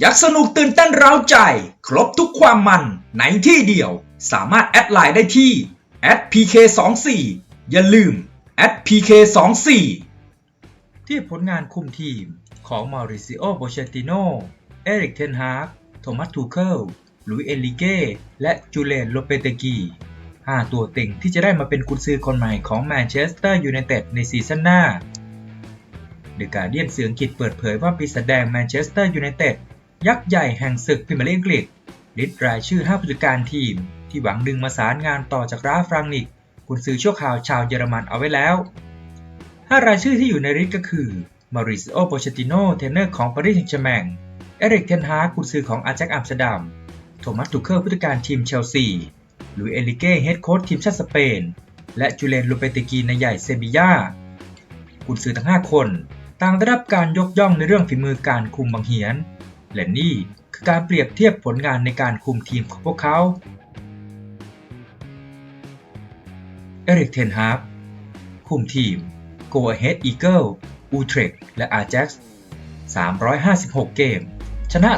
อยากสนุกตื่นเต้นเร้าใจ ครบทุกความมันในที่เดียว สามารถแอดไลน์ได้ที่ @pk24 อย่าลืม @pk24 ที่ผลงานคุมทีมของมาริซิโอโบเชติโน เอริกเทนฮากโทมัสทูเคิลลุยเอลิเก้ และจูเลนโลเปเตกีห้าตัวเต็งที่จะได้มาเป็นกุญซือคนใหม่ของแมนเชสเตอร์ยูไนเต็ดในซีซั่นหน้าเดอะการเดียนเสืออังกฤษเปิดเผยว่าปีศาจแดงแมนเชสเตอร์ยูไนเต็ด ยักษ์ใหญ่แห่งศึกพรีเมียร์ลีกอังกฤษลิสต์รายชื่อ 5 ผู้จัดการทีม ที่หวังดึงมาสารงานต่อจากราฟรังนิกกุนซือชั่วคราวชาวเยอรมันเอาไว้แล้ว 5 รายชื่อที่อยู่ในลิสต์ก็คือมาริซโอโปเชติโนเทรนเนอร์ของปารีสแซงต์แชร์แมงเอริกเทนฮากุนซือของอาแจ็คอัมสเตอร์ดัม โทมัสทูเคิลผู้จัดการทีมเชลซีลุยเอลิเก้เฮดโค้ชทีมชาติสเปน และจูเลนโลเปเตกีในใหญ่เซบียากุนซือทั้ง 5 คน ต่างได้รับการยกย่องในเรื่องฝีมือการคุมบังเหียน และนี่คือการเปรียบเทียบผลงานในการคุมทีมของพวกเขา เอริกเทนฮากคุมทีม Go Ahead Eagle Utrecht และ Ajax 356 เกม ชนะ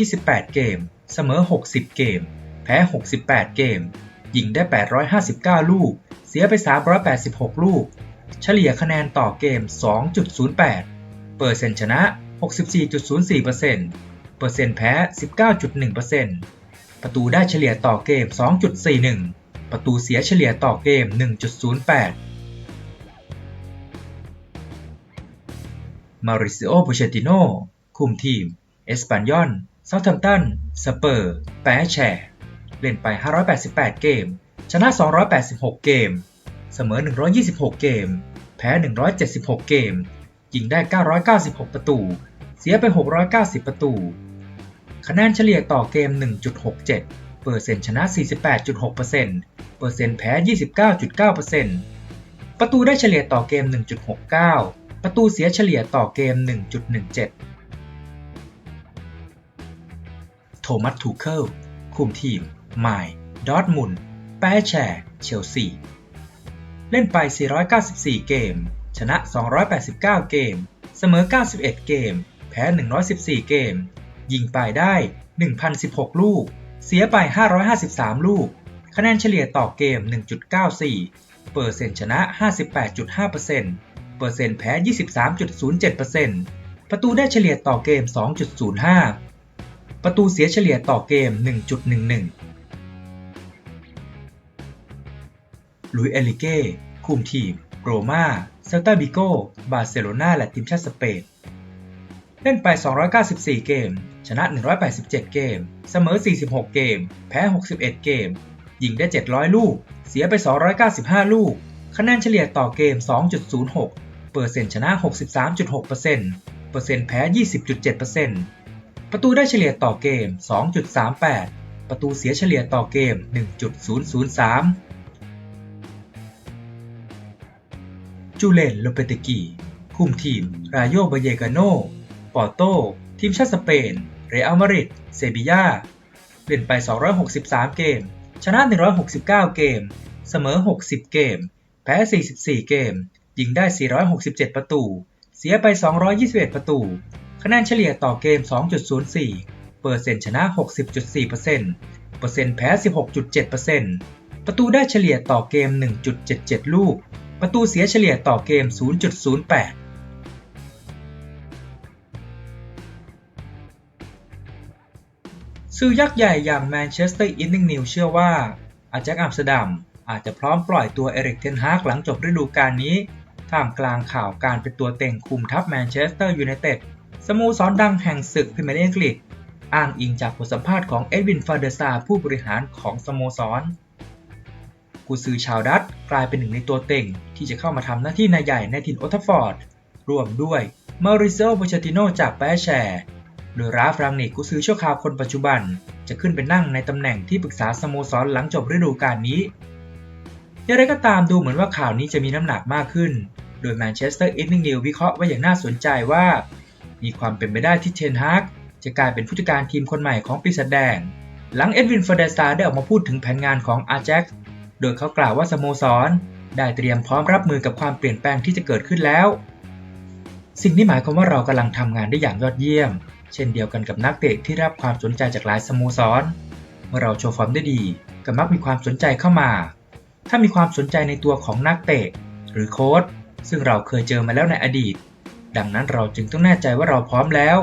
228 เกม เสมอ 60 เกม แพ้ 68 เกม ยิงได้ 859 ลูก เสียไป 386 ลูก เฉลี่ยคะแนนต่อเกม 2.08 เปอร์เซ็นต์ชนะ 64.04% เปอร์เซ็นต์แพ้ 19.1%ประตูได้เฉลี่ยต่อเกม 2.41 ประตูเสียเฉลี่ยต่อเกม 1.08 มาริซิโอ โปเชติโน คุมทีม เอสปันยอนเซาท์แฮมป์ตัน สเปอร์ แปแชร์เล่นไป 588 เกม ชนะ 286 เกม เสมอ 126 เกม แพ้ 176 เกม ยิงได้ 996 ประตู เสียไป 690 ประตู คะแนนเฉลี่ยต่อเกม 1.67 เปอร์เซ็นต์ชนะ 48.6%เปอร์เซ็นต์แพ้ 29.9%ประตูได้เฉลี่ยต่อเกม 1.69 ประตูเสียเฉลี่ยต่อเกม 1.17 โทมัส ทูเคิล คุมทีม ไมล์ดอทมุนแปแชร์เชลซี เล่นไป 494 เกม ชนะ 289 เกม เสมอ 91 เกม แพ้ 114 เกม ยิงไปได้ 1,016 ลูก เสียไป 553 ลูก คะแนนเฉลี่ยต่อเกม 1.94 เปอร์เซ็นต์ชนะ 58.5%เปอร์เซ็นต์แพ้ 23.07%ประตูได้เฉลี่ยต่อเกม 2.05 ประตูเสียเฉลี่ยต่อเกม 1.11 ลุยเอลิเก้คุมทีมโรมาเซลตาบิโก บาร์เซโลนาและทีมชาติสเปน เล่นไป 294 เกม ชนะ 187 เกม เสมอ 46 เกม แพ้ 61 เกม ยิงได้ 700 ลูก เสียไป 295 ลูก คะแนนเฉลี่ยต่อเกม 2.06 เปอร์เซ็นต์ชนะ 63.6%เปอร์เซ็นต์แพ้ 20.7%ประตูได้เฉลี่ยต่อเกม 2.38 ประตูเสียเฉลี่ยต่อเกม 1.003 จูเลน โลเปเตกีคุมทีม รายโยบาเยกาโน ปอร์โตทีมชาติสเปน เรอัลมาดริด เซบียาเล่นไป 263 เกม ชนะ 169 เกม เสมอ 60 เกม แพ้ 44 เกม ยิงได้ 467 ประตู เสียไป 221 ประตู คะแนนเฉลี่ยต่อเกม 2.04 เปอร์เซ็นต์ชนะ 60.4%เปอร์เซ็นต์แพ้ 16.7%ประตูได้เฉลี่ยต่อเกม 1.77 ลูก ประตูเสียเฉลี่ยต่อเกม 0.08 ซื้อยักษ์ใหญ่อย่างแมนเชสเตอร์อินนิงนิวเชื่อว่า อาแจ็คอัมสเตอร์ดัมอาจจะพร้อมปล่อยตัวเอริกเทนฮากหลังจบฤดูกาลนี้ ท่ามกลางข่าวการเป็นตัวเต็งคุมทัพแมนเชสเตอร์ยูไนเต็ดสโมสรดังแห่งศึกพรีเมียร์ลีกอังกฤษอ้างอิงจากบทสัมภาษณ์ของเอ็ดวินฟาเดอร์ซาผู้บริหารของสโมสรกุซือชาวดัตกลายเป็นหนึ่งในตัวเต็ง ที่จะเข้ามาทำหน้าที่นายใหญ่ในถิ่นโอทัฟฟอร์ด ร่วมด้วยมาริเซโอโปเชติโนจากแปแชร์ โดยราฟรังนิกกุซือชั่วคราวคนปัจจุบัน จะขึ้นไปนั่งในตำแหน่งที่ปรึกษาสโมสรหลังจบฤดูกาลนี้ อย่างไรก็ตามดูเหมือนว่าข่าวนี้จะมีน้ำหนักมากขึ้น โดยแมนเชสเตอร์อีฟนิ่งนิววิเคราะห์ไว้อย่างน่าสนใจว่า มีความเป็นไปได้ที่เทนฮากจะกลายเป็นผู้จัดการทีมคนใหม่ของปีศาจแดง หลังเอ็ดวินเฟอร์เดสตาได้ออกมาพูดถึงแผนงานของอาแจ็คโดยเขากล่าวว่าสโมสร ได้เตรียมพร้อมรับมือกับความเปลี่ยนแปลงที่จะเกิดขึ้นแล้ว สิ่งนี้หมายความว่าเรากำลังทำงานได้อย่างยอดเยี่ยม เช่นเดียวกันกับนักเตะที่รับความสนใจจากหลายสโมสร เมื่อเราโชว์ฟอร์มได้ดีก็มักมีความสนใจเข้ามา ถ้ามีความสนใจในตัวของนักเตะ หรือโค้ชซึ่งเราเคยเจอมาแล้วในอดีต ดังนั้นเราจึงต้องแน่ใจว่าเราพร้อมแล้ว